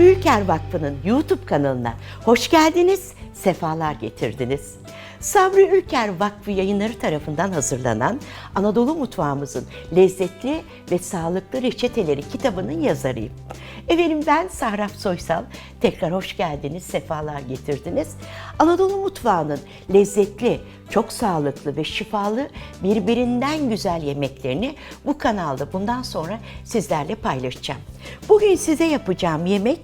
Ülker Vakfı'nın YouTube kanalına hoş geldiniz, sefalar getirdiniz. Sabri Ülker Vakfı yayınları tarafından hazırlanan Anadolu Mutfağımızın lezzetli ve sağlıklı reçeteleri kitabının yazarıyım. Efendim ben Sahraf Soysal, tekrar hoş geldiniz, sefalar getirdiniz. Anadolu Mutfağı'nın lezzetli, çok sağlıklı ve şifalı birbirinden güzel yemeklerini bu kanalda bundan sonra sizlerle paylaşacağım. Bugün size yapacağım yemek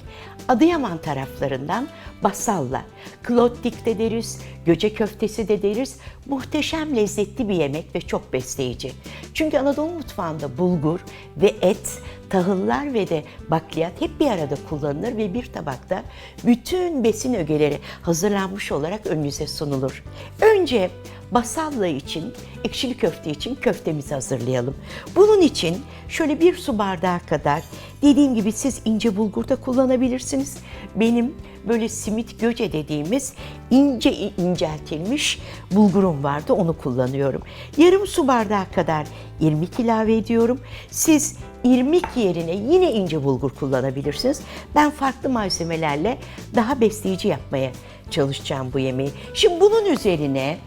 Adıyaman taraflarından basalla. Klottik de deriz, göce köftesi de deriz. Muhteşem lezzetli bir yemek ve çok besleyici. Çünkü Anadolu mutfağında bulgur ve et, tahıllar ve de bakliyat hep bir arada kullanılır ve bir tabakta bütün besin ögeleri hazırlanmış olarak önünüze sunulur. Önce basalla için, ekşili köfte için köftemizi hazırlayalım. Bunun için şöyle bir su bardağı kadar dediğim gibi siz ince bulgur da kullanabilirsiniz. Benim böyle simit göce dediğimiz ince inceltilmiş bulgurum vardı onu kullanıyorum. Yarım su bardağı kadar irmik ilave ediyorum. Siz irmik yerine yine ince bulgur kullanabilirsiniz. Ben farklı malzemelerle daha besleyici yapmaya çalışacağım bu yemeği. Şimdi bunun üzerine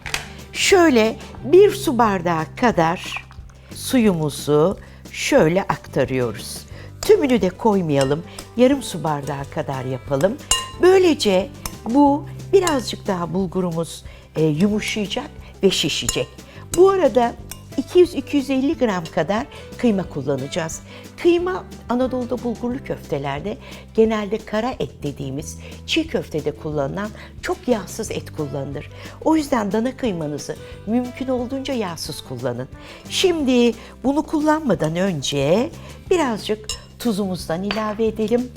şöyle bir su bardağı kadar suyumuzu şöyle aktarıyoruz. Tümünü de koymayalım. Yarım su bardağı kadar yapalım. Böylece bu birazcık daha bulgurumuz e, yumuşayacak ve şişecek. Bu arada 200-250 gram kadar kıyma kullanacağız. Kıyma Anadolu'da bulgurlu köftelerde genelde kara et dediğimiz çiğ köftede kullanılan çok yağsız et kullanılır. O yüzden dana kıymanızı mümkün olduğunca yağsız kullanın. Şimdi bunu kullanmadan önce birazcık tuzumuzdan ilave edelim.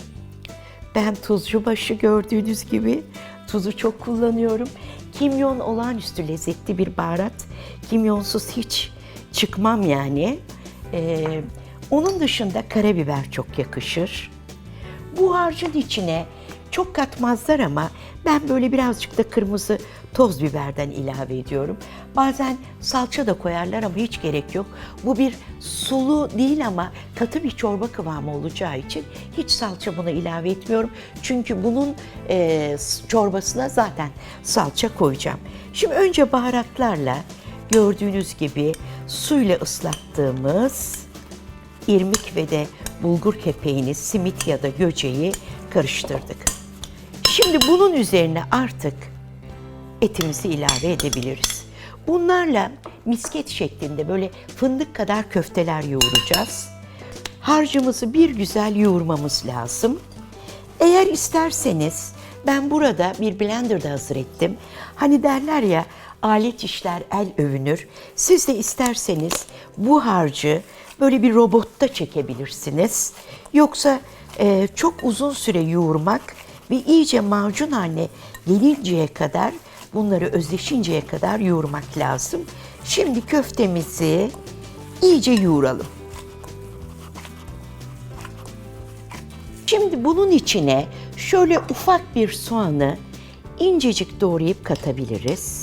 Ben tuzcu başı gördüğünüz gibi tuzu çok kullanıyorum. Kimyon olağanüstü lezzetli bir baharat. Kimyonsuz hiç çıkmam yani. Ee, onun dışında karabiber çok yakışır. Bu harcın içine çok katmazlar ama ben böyle birazcık da kırmızı toz biberden ilave ediyorum. Bazen salça da koyarlar ama hiç gerek yok. Bu bir sulu değil ama katı bir çorba kıvamı olacağı için hiç salça buna ilave etmiyorum. Çünkü bunun e, çorbasına zaten salça koyacağım. Şimdi önce baharatlarla gördüğünüz gibi suyla ıslattığımız irmik ve de bulgur kepeğini, simit ya da göceği karıştırdık. Şimdi bunun üzerine artık etimizi ilave edebiliriz. Bunlarla misket şeklinde böyle fındık kadar köfteler yoğuracağız. Harcımızı bir güzel yoğurmamız lazım. Eğer isterseniz ben burada bir blender da hazır ettim. Hani derler ya alet işler el övünür. Siz de isterseniz bu harcı böyle bir robotta çekebilirsiniz. Yoksa e, çok uzun süre yoğurmak ve iyice macun haline gelinceye kadar bunları özleşinceye kadar yoğurmak lazım. Şimdi köftemizi iyice yoğuralım. Şimdi bunun içine şöyle ufak bir soğanı incecik doğrayıp katabiliriz.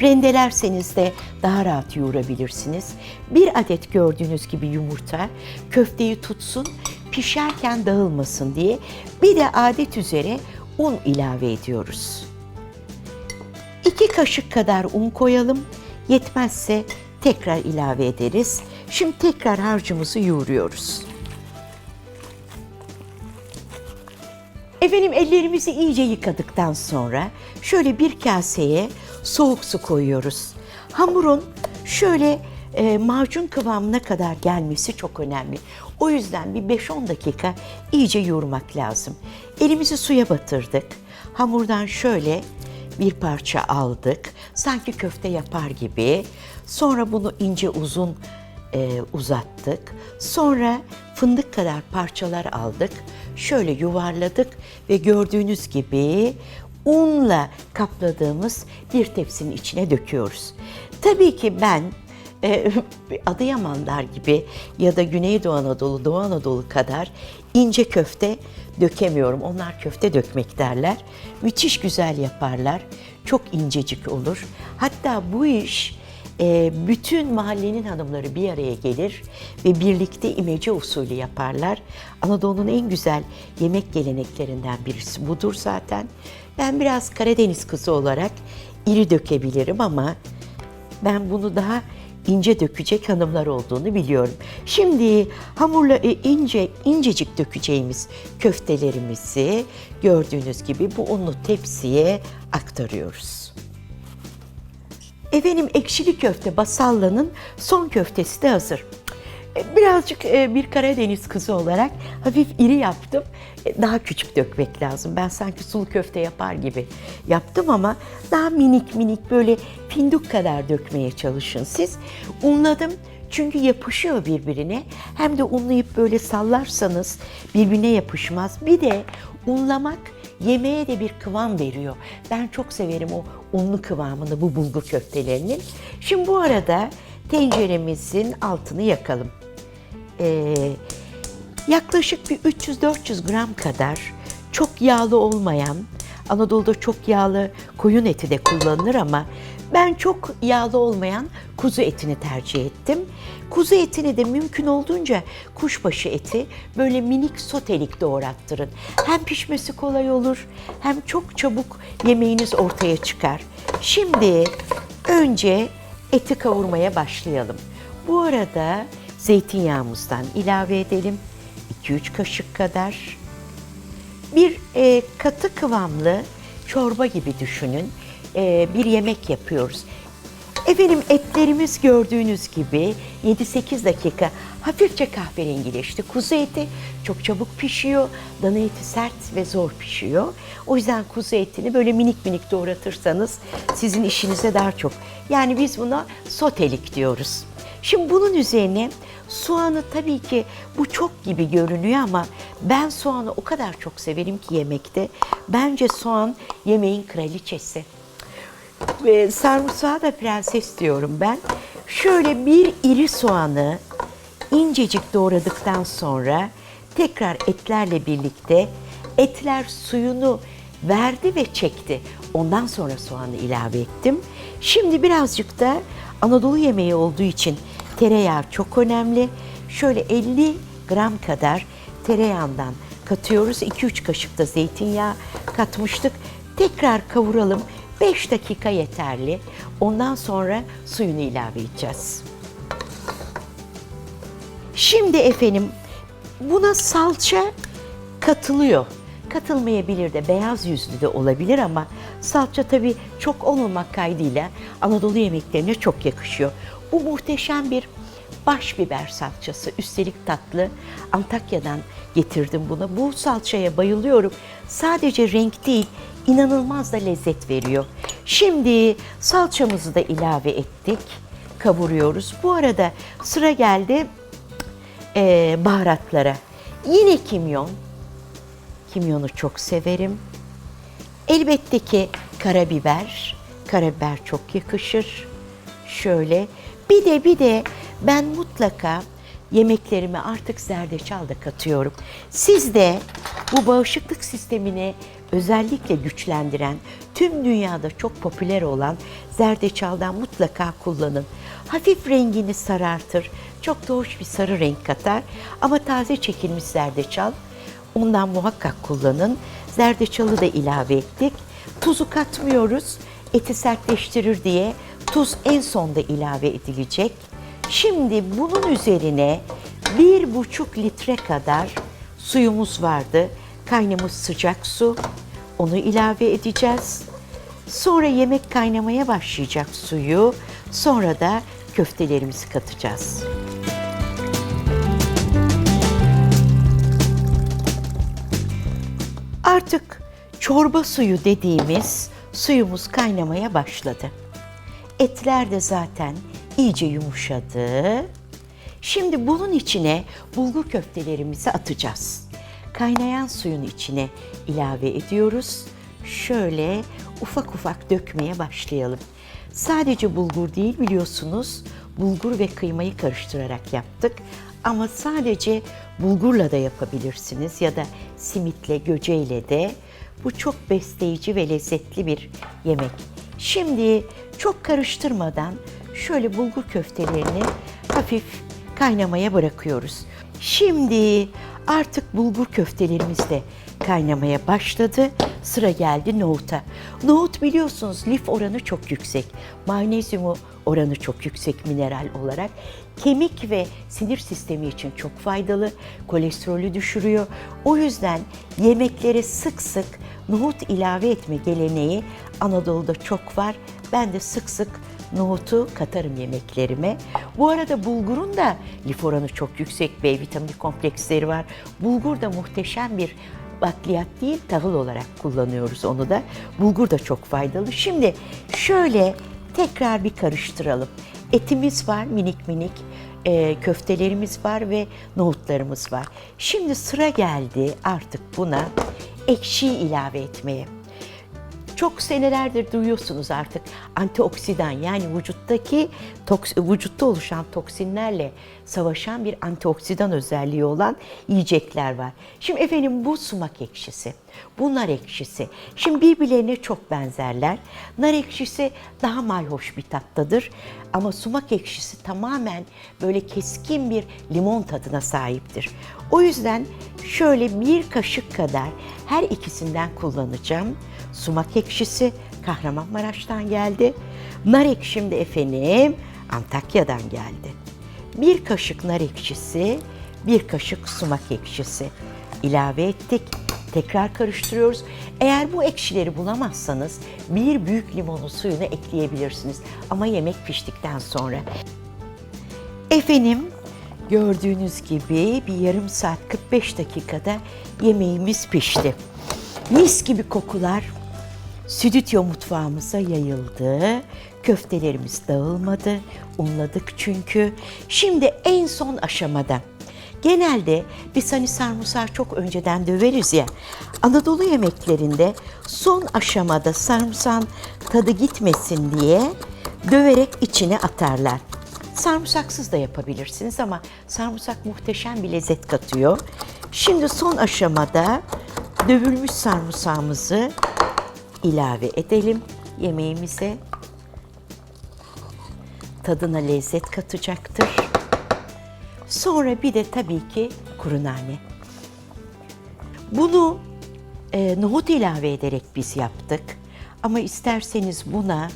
Rendelerseniz de daha rahat yoğurabilirsiniz. Bir adet gördüğünüz gibi yumurta köfteyi tutsun, pişerken dağılmasın diye bir de adet üzere un ilave ediyoruz. İki kaşık kadar un koyalım. Yetmezse tekrar ilave ederiz. Şimdi tekrar harcımızı yoğuruyoruz. Efendim ellerimizi iyice yıkadıktan sonra şöyle bir kaseye soğuk su koyuyoruz. Hamurun şöyle e, macun kıvamına kadar gelmesi çok önemli. O yüzden bir 5-10 dakika iyice yoğurmak lazım. Elimizi suya batırdık. Hamurdan şöyle bir parça aldık. Sanki köfte yapar gibi. Sonra bunu ince uzun e, uzattık. Sonra fındık kadar parçalar aldık. Şöyle yuvarladık ve gördüğünüz gibi unla kapladığımız bir tepsinin içine döküyoruz. Tabii ki ben e, Adıyamanlar gibi ya da Güneydoğu Anadolu, Doğu Anadolu kadar ince köfte dökemiyorum. Onlar köfte dökmek derler. Müthiş güzel yaparlar. Çok incecik olur. Hatta bu iş e, bütün mahallenin hanımları bir araya gelir ve birlikte imece usulü yaparlar. Anadolu'nun en güzel yemek geleneklerinden birisi budur zaten. Ben biraz Karadeniz kızı olarak iri dökebilirim ama ben bunu daha ince dökecek hanımlar olduğunu biliyorum. Şimdi hamurla e, ince incecik dökeceğimiz köftelerimizi gördüğünüz gibi bu unlu tepsiye aktarıyoruz. Efendim ekşili köfte Basallı'nın son köftesi de hazır. E, Birazcık e, bir Karadeniz kızı olarak hafif iri yaptım. E, Daha küçük dökmek lazım. Ben sanki sulu köfte yapar gibi yaptım ama daha minik minik böyle pinduk kadar dökmeye çalışın siz. Unladım çünkü yapışıyor birbirine. Hem de unlayıp böyle sallarsanız birbirine yapışmaz. Bir de unlamak yemeğe de bir kıvam veriyor. Ben çok severim o unlu kıvamını bu bulgur köftelerinin. Şimdi bu arada tenceremizin altını yakalım. Ee, yaklaşık bir 300-400 gram kadar çok yağlı olmayan, Anadolu'da çok yağlı koyun eti de kullanılır ama ben çok yağlı olmayan kuzu etini tercih ettim. Kuzu etini de mümkün olduğunca kuşbaşı eti böyle minik sotelik doğrattırın. Hem pişmesi kolay olur hem çok çabuk yemeğiniz ortaya çıkar. Şimdi önce eti kavurmaya başlayalım. Bu arada zeytinyağımızdan ilave edelim. 2-3 kaşık kadar. Bir e, katı kıvamlı çorba gibi düşünün. E, bir yemek yapıyoruz. Efendim etlerimiz gördüğünüz gibi 7-8 dakika hafifçe kahverengileşti. Kuzu eti çok çabuk pişiyor. Dana eti sert ve zor pişiyor. O yüzden kuzu etini böyle minik minik doğratırsanız sizin işinize daha çok. Yani biz buna sotelik diyoruz. Şimdi bunun üzerine soğanı tabii ki bu çok gibi görünüyor ama ben soğanı o kadar çok severim ki yemekte. Bence soğan yemeğin kraliçesi. Ve sarımsağı da prenses diyorum ben. Şöyle bir iri soğanı incecik doğradıktan sonra tekrar etlerle birlikte etler suyunu verdi ve çekti. Ondan sonra soğanı ilave ettim. Şimdi birazcık da Anadolu yemeği olduğu için tereyağı çok önemli. Şöyle 50 gram kadar tereyağından katıyoruz. 2-3 kaşık da zeytinyağı katmıştık. Tekrar kavuralım. 5 dakika yeterli. Ondan sonra suyunu ilave edeceğiz. Şimdi efendim buna salça katılıyor. Katılmayabilir de beyaz yüzlü de olabilir ama salça tabii çok olmamak kaydıyla Anadolu yemeklerine çok yakışıyor. Bu muhteşem bir baş biber salçası. Üstelik tatlı. Antakya'dan getirdim bunu. Bu salçaya bayılıyorum. Sadece renk değil, inanılmaz da lezzet veriyor. Şimdi salçamızı da ilave ettik. Kavuruyoruz. Bu arada sıra geldi eee, baharatlara. Yine kimyon. Kimyonu çok severim. Elbette ki karabiber. Karabiber çok yakışır. Şöyle. Bir de bir de ben mutlaka yemeklerime artık zerdeçal da katıyorum. Siz de bu bağışıklık sistemini özellikle güçlendiren, tüm dünyada çok popüler olan zerdeçaldan mutlaka kullanın. Hafif rengini sarartır, çok da hoş bir sarı renk katar ama taze çekilmiş zerdeçal Ondan muhakkak kullanın. Zerdeçalı da ilave ettik. Tuzu katmıyoruz. Eti sertleştirir diye tuz en sonda ilave edilecek. Şimdi bunun üzerine bir buçuk litre kadar suyumuz vardı. Kaynamış sıcak su. Onu ilave edeceğiz. Sonra yemek kaynamaya başlayacak suyu. Sonra da köftelerimizi katacağız. Artık çorba suyu dediğimiz suyumuz kaynamaya başladı. Etler de zaten iyice yumuşadı. Şimdi bunun içine bulgur köftelerimizi atacağız. Kaynayan suyun içine ilave ediyoruz. Şöyle ufak ufak dökmeye başlayalım. Sadece bulgur değil biliyorsunuz, bulgur ve kıymayı karıştırarak yaptık. Ama sadece bulgurla da yapabilirsiniz ya da simitle, göceyle de. Bu çok besleyici ve lezzetli bir yemek. Şimdi çok karıştırmadan şöyle bulgur köftelerini hafif kaynamaya bırakıyoruz. Şimdi artık bulgur köftelerimiz de kaynamaya başladı. Sıra geldi nohuta. Nohut biliyorsunuz lif oranı çok yüksek. Magnezyumu oranı çok yüksek mineral olarak. Kemik ve sinir sistemi için çok faydalı. Kolesterolü düşürüyor. O yüzden yemeklere sık sık nohut ilave etme geleneği Anadolu'da çok var. Ben de sık sık nohutu katarım yemeklerime. Bu arada bulgurun da lif oranı çok yüksek, B vitamini kompleksleri var. Bulgur da muhteşem bir bakliyat değil, tahıl olarak kullanıyoruz onu da. Bulgur da çok faydalı. Şimdi şöyle tekrar bir karıştıralım. Etimiz var minik minik, e, köftelerimiz var ve nohutlarımız var. Şimdi sıra geldi artık buna ekşi ilave etmeye. Çok senelerdir duyuyorsunuz artık antioksidan yani vücuttaki toks, vücutta oluşan toksinlerle savaşan bir antioksidan özelliği olan yiyecekler var. Şimdi efendim bu sumak ekşisi, bu nar ekşisi. Şimdi birbirlerine çok benzerler. Nar ekşisi daha mayhoş bir tattadır ama sumak ekşisi tamamen böyle keskin bir limon tadına sahiptir. O yüzden şöyle bir kaşık kadar her ikisinden kullanacağım. Sumak ekşisi Kahramanmaraş'tan geldi. Nar ekşim de efendim Antakya'dan geldi. Bir kaşık nar ekşisi, bir kaşık sumak ekşisi ilave ettik. Tekrar karıştırıyoruz. Eğer bu ekşileri bulamazsanız bir büyük limonun suyunu ekleyebilirsiniz. Ama yemek piştikten sonra. Efendim gördüğünüz gibi bir yarım saat 45 dakikada yemeğimiz pişti. Mis gibi kokular stüdyo mutfağımıza yayıldı. Köftelerimiz dağılmadı. Unladık çünkü. Şimdi en son aşamada. Genelde biz hani sarımsağı çok önceden döveriz ya. Anadolu yemeklerinde son aşamada sarımsağın tadı gitmesin diye döverek içine atarlar. Sarımsaksız da yapabilirsiniz ama sarımsak muhteşem bir lezzet katıyor. Şimdi son aşamada dövülmüş sarımsağımızı ilave edelim yemeğimize. Tadına lezzet katacaktır. Sonra bir de tabii ki kuru nane. Bunu e, nohut ilave ederek biz yaptık. Ama isterseniz buna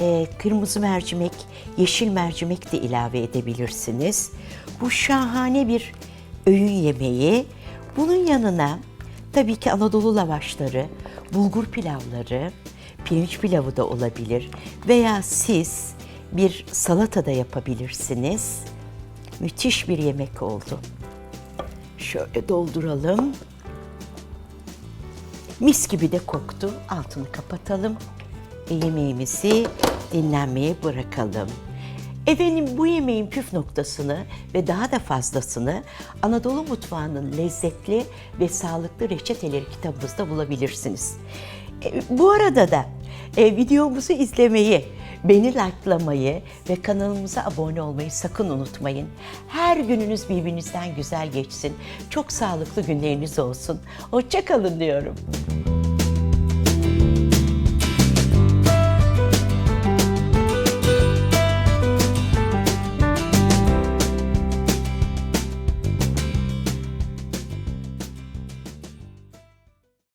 e, kırmızı mercimek, yeşil mercimek de ilave edebilirsiniz. Bu şahane bir öğün yemeği. Bunun yanına tabii ki Anadolu lavaşları, bulgur pilavları, pirinç pilavı da olabilir veya siz bir salata da yapabilirsiniz. Müthiş bir yemek oldu. Şöyle dolduralım. Mis gibi de koktu. Altını kapatalım. Yemeğimizi dinlenmeye bırakalım. Efendim bu yemeğin püf noktasını ve daha da fazlasını Anadolu mutfağının lezzetli ve sağlıklı reçeteleri kitabımızda bulabilirsiniz. E, bu arada da e, videomuzu izlemeyi, beni likelamayı ve kanalımıza abone olmayı sakın unutmayın. Her gününüz birbirinizden güzel geçsin. Çok sağlıklı günleriniz olsun. Hoşçakalın diyorum.